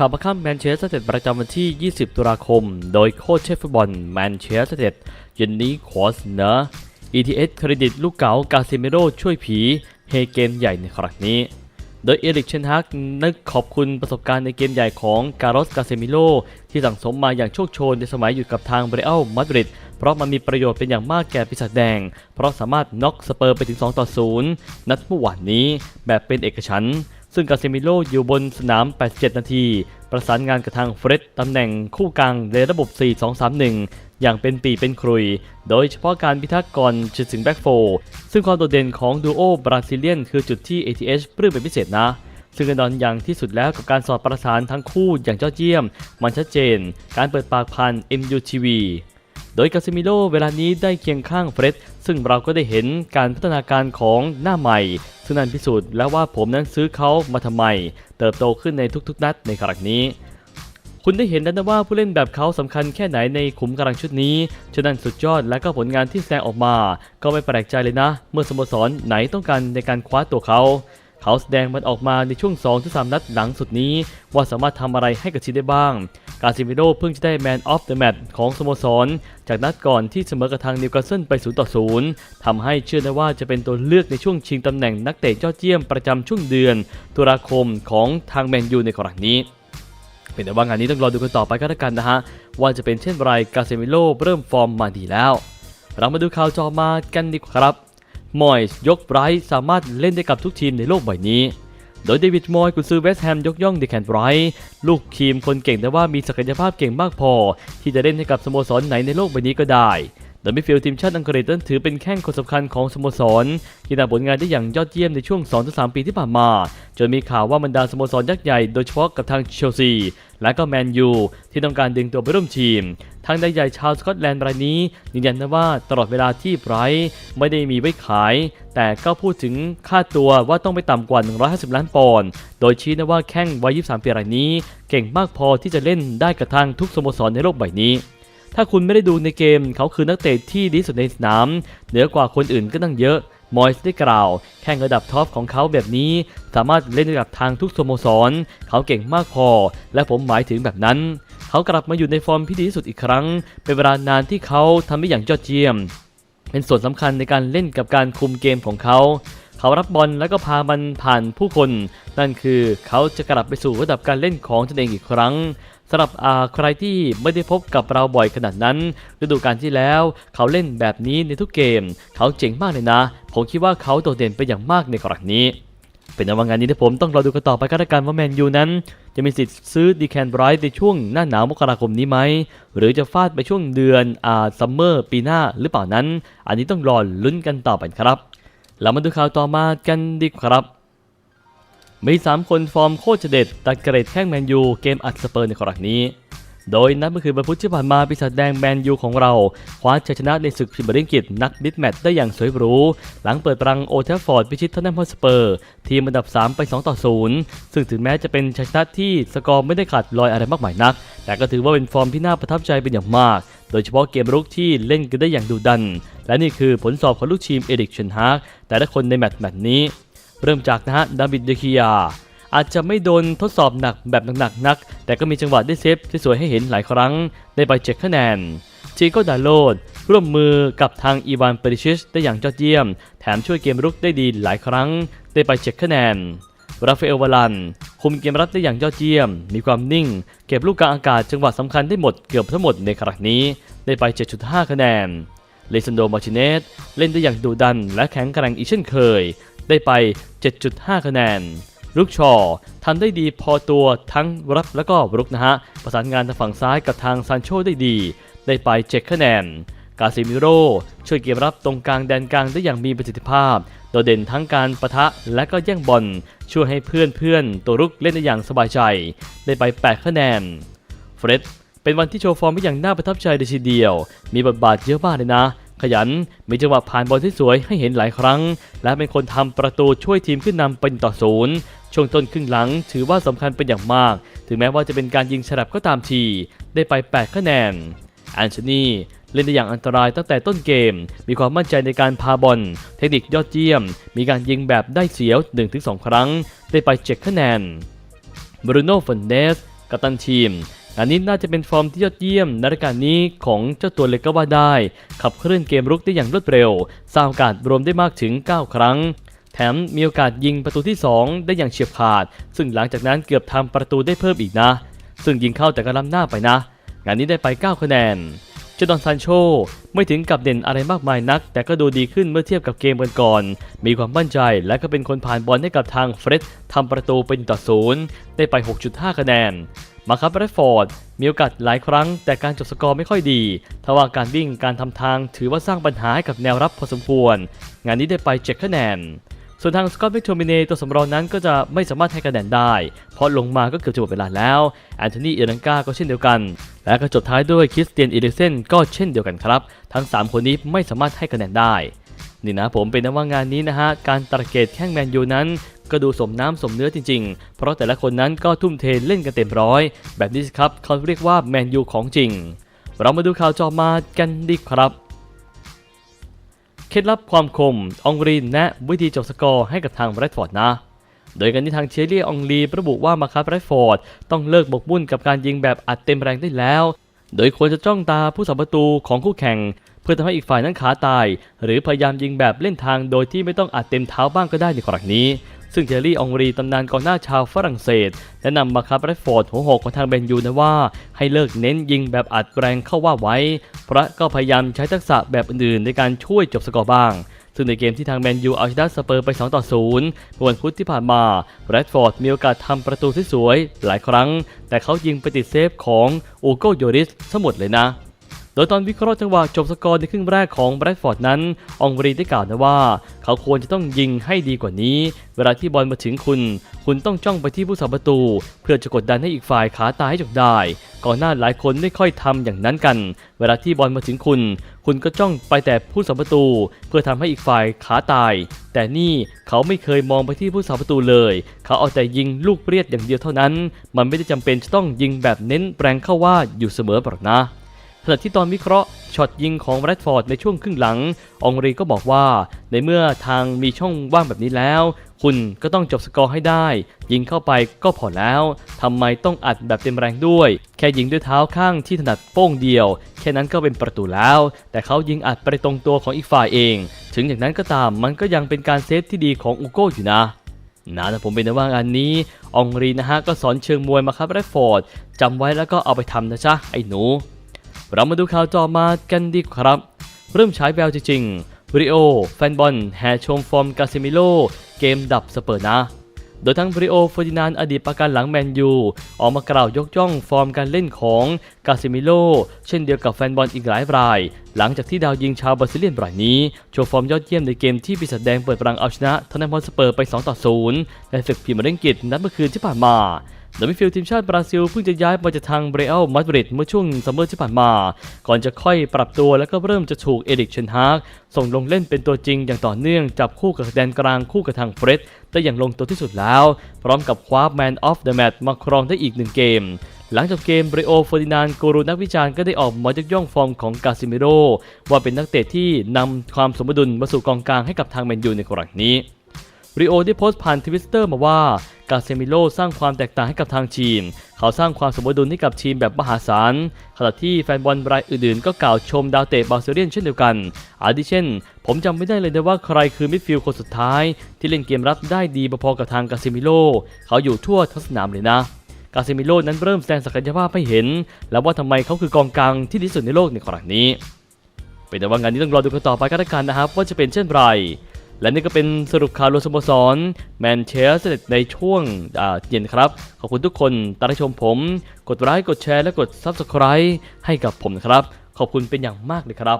ข่าวประค่ำแมนเชสเตอร์เต็ดประจำวันที่ 20 ตุลาคม โดยโค้ชเชฟฟุตบอลแมนเชสเตอร์เต็ดเย็นนี้ขอเสนอ ETS เครดิตลูกเก๋ากาซิเมโรช่วยผีเฮเกมใหญ่ในครั้งนี้ โดยเอริกเชนฮักนึกขอบคุณประสบการณ์ในเกมใหญ่ของการอสกาเซมิโลที่สั่งสมมาอย่างโชคโชนในสมัยอยู่กับทางเบรอัลมาดริดเพราะมันมีประโยชน์เป็นอย่างมากแก่ปีศาจแดง เพราะสามารถน็อกสเปอร์ไปถึง 2 ต่อ 0 นัดเมื่อวานนี้แบบเป็นเอกฉันท์ ซึ่งกาเซมิโลอยู่บนสนาม 87 นาที ประสานงานกับทางเฟร็ดตำแหน่งคู่กลางในระบบ 4-2-3-1 อย่างเป็นปีเป็นครุย โดยเฉพาะการพิทักษ์ก่อนจะถึงแบ็กโฟร์ซึ่งความโดดเด่นของดูโอบราซิเลียนคือจุดที่ ATH ปลื้มเป็นพิเศษนะซึ่งแน่นอนอย่างที่สุดแล้วกับการสอดประสานทั้งคู่อย่างยอดเยี่ยม มันชัดเจน การเปิดปากพัน MUTV โดยกาซิมิโลเวลานี้ได้เคียงข้างเฟร็ดซึ่งเราก็ได้เห็นการพัฒนาการของหน้าใหม่ ซึ่งนั่นพิสูจน์แล้วว่าผมนั้นซื้อเขามาทำไม เติบโตขึ้นในทุกๆ นัดในครั้งนี้ คุณได้เห็นแล้วนะว่าผู้เล่นแบบเขาสำคัญแค่ไหนในขุมกำลังชุดนี้ฉะนั้นสุดยอดและก็ผลงานที่แสดงออกมา ก็ไม่แปลกใจเลยนะ เมื่อสโมสรไหนต้องการในการคว้าตัวเขาเขาแสดงมันออกมาในช่วง 2-3 นัดหลังสุดนี้ ว่าสามารถทำอะไรให้กับทีมได้บ้าง กาซิมิโดเพิ่งจะได้ Man of the Match ของสโมสร จากนัดก่อนที่เสมอกับทางนิวคาสเซิลไป 0 ต่อ 0 ทำให้เชื่อได้ว่าจะเป็นตัวเลือกในช่วงชิงตำแหน่งนักเตะยอดเยี่ยมประจำช่วงเดือน ตุลาคมของทางแมนยูในครั้งนี้เป็นแต่ว่างานนี้ต้องรอดูกันต่อไปก็แล้วกันนะฮะ ว่าจะเป็นเช่นไรกาเซมิโลเริ่มฟอร์มมาดีแล้ว เรามาดูข่าวจอมากันดีกว่าครับมอยส์ยกไบรท์สามารถเล่นได้กับทุกทีมในโลกใบนี้ โดยเดวิดมอยกุนซือเวสต์แฮมยกย่องเดแคนไบรท์ลูกทีมคนเก่งแต่ว่ามีศักยภาพเก่งมากพอ ที่จะเล่นให้กับสโมสรไหนในโลกใบนี้ก็ได้ โดยมิดฟิลด์ทีมชาติอังกฤษนั้นถือเป็นแข้งคนสำคัญของสโมสร ที่ทำผลงานได้อย่างยอดเยี่ยมในช่วง 2-3 ปีที่ผ่านมา จนมีข่าวว่าบรรดาสโมสรยักษ์ใหญ่โดยเฉพาะกับทางเชลซี และก็แมนยู ที่ต้องการดึงตัวไปร่วมทีม ทางได้ใหญ่ชาวสกอตแลนด์รายนี้ยืนยันนะว่าตลอดเวลาที่ไบรท์ไม่ได้มีไว้ขาย แต่ก็พูดถึงค่าตัวว่าต้องไปต่ำกว่า 150 ล้านปอนด์โดยชี้นะว่าแข้งวัย 23 ปีรายนี้ เก่งมากพอที่จะเล่นได้กับทางทุกสโมสรในโลกใบนี้ ถ้าคุณไม่ได้ดูในเกม เขาคือนักเตะที่ดีสุดในสนาม เหนือกว่าคนอื่นก็ตั้งเยอะ มอยส์ได้กล่าว แข่งระดับท็อปของเขาแบบนี้ สามารถเล่นได้กับทางทุกสโมสร เขาเก่งมากพอ และผมหมายถึงแบบนั้น เขากลับมาอยู่ในฟอร์มที่ดีที่สุดอีกครั้ง เป็นเวลานานที่เขาทำได้อย่างยอดเยี่ยม เป็นส่วนสำคัญในการเล่นกับการคุมเกมของเขา เขารับบอลแล้วก็พามันผ่านผู้คน นั่นคือเขาจะกลับไปสู่ระดับการเล่นของตนเองอีกครั้งสำหรับอาใครที่ไม่ได้พบกับเราบ่อยขนาดนั้นฤดูกาลที่แล้วเขาเล่นแบบนี้ในทุกเกม เขาเจ๋งมากเลยนะ ผมคิดว่าเขาโดดเด่นไปอย่างมากในครั้งนี้ เป็นว่างานนี้ที่ผมต้องรอดูกันต่อไปก็แล้วกันว่าแมนยูนั้น จะมีสิทธิ์ซื้อดีแคนไบรท์ในช่วงหน้าหนาวมกราคมนี้ไหม หรือจะฟาดไปช่วงเดือนอ่าซัมเมอร์ปีหน้าหรือเปล่านั้น อันนี้ต้องรอลุ้นกันต่อไปครับ เรามาดูข่าวต่อมากันดีครับ มี 3 คนฟอร์มโคตรจะเด็ดตัดเกรดแข้งแมนยูเกมอัดสเปอร์ในครั้งนี้ โดยนัดเมื่อคืนวันพุธที่ผ่านมาปีศาจแดงแมนยูของเรา คว้าชัยชนะในศึกพรีเมียร์ลีกอังกฤษนัดมิดแมตช์ได้อย่างสวยหรู หลังเปิดปรังโอเทฟฟอร์ดพิชิตทอนแนมฮอสเปอร์ ทีมอันดับ 3 ไป 2 ต่อ 0 ซึ่งถึงแม้จะเป็นชัยชนะที่สกอร์ไม่ได้ขาดลอยอะไรมากมายนัก แต่ก็ถือว่าเป็นฟอร์มที่น่าประทับใจเป็นอย่างมากโดยเฉพาะเกมรุกที่เล่นกันได้อย่างดุดัน และนี่คือผลสอบของลูกทีมเอริกเชนฮาก แต่ละคนในแมตช์แมตช์นี้ เริ่มจากนะฮะดาวิดเดคิยา อาจจะไม่โดนทดสอบหนักแบบหนักๆนัก แต่ก็มีจังหวะได้เซฟที่สวยให้เห็นหลายครั้งได้ไปเจ็ดคะแนนจีโกดาโลดร่วมมือกับทางอีวานเปริชิชได้อย่างยอดเยี่ยม แถมช่วยเกมรุกได้ดีหลายครั้ง ได้ไปเจ็ดคะแนน ราฟาเอลวาลัน คุมเกมรับได้อย่างยอดเยี่ยม มีความนิ่ง เก็บลูกกลางอากาศจังหวะสำคัญได้หมดเกือบทั้งหมดในครั้งนี้ ได้ไป 7.5 คะแนน เลซันโดมาร์ติเนสเล่นได้อย่างดุดันและแข็งแกร่งอีกเช่นเคย ได้ไป 7.5 คะแนนลูกชอทำได้ดีพอตัวทั้งรับและก็รุกนะฮะ ประสานงานทางฝั่งซ้ายกับทางซานโชได้ดี ได้ไป 7 คะแนน กาซิมิโร่ช่วยเกมรับตรงกลางแดนกลางได้อย่างมีประสิทธิภาพ โดดเด่นทั้งการประทะและก็แย่งบอล ช่วยให้เพื่อนเพื่อนตัวรุกเล่นได้อย่างสบายใจ ได้ไป 8 คะแนน เฟร็ด เป็นวันที่โชว์ฟอร์มได้อย่างน่าประทับใจเลยทีเดียว มีบทบาทเยอะมากเลยนะ ขยัน มีจังหวะผ่านบอลที่สวยให้เห็นหลายครั้ง และเป็นคนทำประตูช่วยทีมขึ้นนำเป็นต่อศูนย์ช่วงต้นครึ่งหลังถือว่าสำคัญเป็นอย่างมาก ถึงแม้ว่าจะเป็นการยิงฉลับก็ตามที ได้ไป 8 คะแนนแอนโทนีเล่นได้อย่างอันตรายตั้งแต่ต้นเกม มีความมั่นใจในการพาบอล เทคนิคยอดเยี่ยม มีการยิงแบบได้เสียว 1-2 ครั้ง ได้ไป7คะแนนบรูโน่ฟอนเดสกัปตันทีม งานนี้น่าจะเป็นฟอร์มที่ยอดเยี่ยมในรายการนี้ของเจ้าตัวเล็กก็ว่าได้ ขับเคลื่อนเกมรุกได้อย่างรวดเร็ว สร้างโอกาสรวมได้มากถึง 9 ครั้ง แถมมีโอกาสยิงประตูที่ 2 ได้อย่างเฉียบขาด ซึ่งหลังจากนั้นเกือบทำประตูได้เพิ่มอีกนะ ซึ่งยิงเข้าแต่ก็ล้ำหน้าไปนะ งานนี้ได้ไป 9 คะแนนเจดอนซานโชไม่ถึงกับเด่นอะไรมากมายนัก แต่ก็ดูดีขึ้นเมื่อเทียบกับเกมกันก่อน มีความมั่นใจและก็เป็นคนผ่านบอลให้กับทางเฟร็ดทำประตูเป็นต่อศูนย์ได้ไป 6.5 คะแนน มาครับแรดฟอร์ดมีโอกาสหลายครั้ง แต่การจบสกอร์ไม่ค่อยดีทว่าการวิ่งการทำทางถือว่าสร้างปัญหาให้กับแนวรับพอสมควร งานนี้ได้ไป7คะแนน ส่วนทางสกอตต์แมคโทมิเนตัวสำรองนั้นก็จะไม่สามารถให้คะแนนได้ เพราะลงมาก็เกือบจะหมดเวลาแล้วแอนโทนีเอรังกาก็เช่นเดียวกัน และก็จบท้ายด้วยคริสเตียนอีเดเซนก็เช่นเดียวกันครับ ทั้ง 3 คนนี้ไม่สามารถให้คะแนนได้นี่นะผมเป็นนะว่างานนี้นะฮะการตระเกตแข้งแมนยูนั้น ก็ดูสมน้ำสมเนื้อจริงๆ เพราะแต่ละคนนั้นก็ทุ่มเทเล่นกันเต็มร้อย แบบนี้สิครับเขาเรียกว่าแมนยูของจริง เรามาดูข่าวจอมากันดีครับ เคล็ดลับความคมองรีแนะวิธีจบสกอร์ให้กับทางแรดฟอร์ดนะโดยการที่ทางเชลลี่องลีระบุว่ามาคับแรดฟอร์ดต้องเลิกบกมุ่นกับการยิงแบบอัดเต็มแรงได้แล้ว โดยควรจะจ้องตาผู้สัมประตูของคู่แข่ง เพื่อทำให้อีกฝ่ายนั้นขาตาย หรือพยายามยิงแบบเล่นทางโดยที่ไม่ต้องอัดเต็มเท้าบ้างก็ได้ในกรณีนี้ ซึ่งเทอร์รี่องรีตำนานกองหน้าชาวฝรั่งเศสแนะนำมาคับแรดฟอร์ดหัวหอกของทางเบนยูนะว่า ให้เลิกเน้นยิงแบบอัดแรงเข้าว่าไว้ พระก็พยายามใช้ทักษะแบบอื่นๆ ในการช่วยจบสกอร์บ้างซึ่งในเกมที่ทางแมนยูเอาชนะสเปอร์ไป 2 ต่อ0เมื่อวันพุธที่ผ่านมาแรดฟอร์ดมีโอกาสทำประตูที่สวยๆหลายครั้ง แต่เขายิงไปติดเซฟของอูโกโยริสซะหมดเลยนะ โดยตอนวิเคราะห์จังหวะจบสกอร์ในครึ่งแรกของแบรดฟอร์ดนั้น องบรีได้กล่าวนะว่า เขาควรจะต้องยิงให้ดีกว่านี้ เวลาที่บอลมาถึงคุณ คุณต้องจ้องไปที่ผู้สัมประตู เพื่อจะกดดันให้อีกฝ่ายขาตายให้จบได้ก่อนหน้าหลายคนไม่ค่อยทำอย่างนั้นกัน เวลาที่บอลมาถึงคุณ คุณก็จ้องไปแต่ผู้สัมประตู เพื่อทำให้อีกฝ่ายขาตาย แต่นี่เขาไม่เคยมองไปที่ผู้สัมประตูเลย เขาเอาแต่ยิงลูกเปรียดอย่างเดียวเท่านั้น มันไม่ได้จำเป็นจะต้องยิงแบบเน้นแรงเข้าว่าอยู่เสมอหรอกนะ ขณะที่ตอนวิเคราะห์ช็อตยิงของแรดฟอร์ดในช่วงครึ่งหลัง องรีก็บอกว่า ในเมื่อทางมีช่องว่างแบบนี้แล้ว คุณก็ต้องจบสกอร์ให้ได้ ยิงเข้าไปก็พอแล้ว ทำไมต้องอัดแบบเต็มแรงด้วย แค่ยิงด้วยเท้าข้างที่ถนัดโป้งเดียว แค่นั้นก็เป็นประตูแล้ว แต่เขายิงอัดไปตรงตัวของอีกฝ่ายเอง ถึงอย่างนั้นก็ตามมันก็ยังเป็นการเซฟที่ดีของอูโก้อยู่นะนะแต่ผมเป็นนว่างานนี้ องรีนะฮะก็สอนเชิงมวยมาครับแรดฟอร์ดจำไว้แล้วก็เอาไปทำนะจ๊ะไอ้หนู เรามาดูข่าวต่อมากันดีครับ เริ่มฉายแววจริงๆริโอ แฟนบอลแห่ชมฟอร์มกาซิมิโล เกมดับสเปอร์นะ โดยทั้งบริโอเฟอร์ดินานอดีตประกันหลังแมนยู ออกมากล่าวยกย่องฟอร์มการเล่นของกาซิมิโล เช่นเดียวกับแฟนบอลอีกหลายราย หลังจากที่ดาวยิงชาวบราซิเลียนรายนี้ โชว์ฟอร์มยอดเยี่ยมในเกมที่ปีศาจแดงเปิดปรังเอาชนะทอนแนมฮอสเปอร์ไป 2 ต่อ 0 ในศึกพรีเมียร์ลีกอังกฤษนัดเมื่อคืนที่ผ่านมา โดยมิดฟิลด์ทีมชาติบราซิลเพิ่งจะย้ายมาจากทางเบรอัลมาดริดเมื่อช่วงซัมเมอร์ที่ผ่านมา ก่อนจะค่อยปรับตัวแล้วก็เริ่มจะถูกเอริกเชนฮากส่งลงเล่นเป็นตัวจริงอย่างต่อเนื่องจับคู่กับแดนกลางคู่กับทางเฟรดได้อย่างลงตัวที่สุดแล้ว พร้อมกับคว้าแมนออฟเดอะแมตช์มาครองได้อีกหนึ่งเกมหลังจบเกมเบรโอเฟอร์ดินานกูรูนักวิจารณ์ก็ได้ออกมายกย่องฟอร์มของกาซิเมโรว่าเป็นนักเตะที่นำความสมดุลมาสู่กองกลางให้กับทางแมนยูในกรณีนี้ ริโอได้โพสต์ผ่านทวิตเตอร์มาว่ากาเซมิโลสร้างความแตกต่างให้กับทางทีม เขาสร้างความสมดุลให้กับทีมแบบมหาศาล ขณะที่แฟนบอลรายอื่นๆ ก็กล่าวชมดาวเตะบาร์เซเลียนเช่นเดียวกัน อาทิเช่น ผมจำไม่ได้เลยนะว่าใครคือมิดฟิลด์คนสุดท้าย ที่เล่นเกมรับได้ดีพอๆกับทางกาเซมิโล เขาอยู่ทั่วทั้งสนามเลยนะ กาเซมิโลนั้นเริ่มแสดงศักยภาพให้เห็น แล้วว่าทำไมเขาคือกองกลางที่ดีที่สุดในโลกในครั้งนี้ เป็นแต่ว่างานนี้ต้องรอดูกันต่อไปกันละกันนะครับว่าจะเป็นเช่นไร และนี่ก็เป็นสรุปข่าวรวมสโมสรแมนเชสเตอร์ในช่วงเย็นครับ ขอบคุณทุกคนตามชมผม กดไลค์กดแชร์และกด Subscribe ให้กับผมนะครับ ขอบคุณเป็นอย่างมากเลยครับ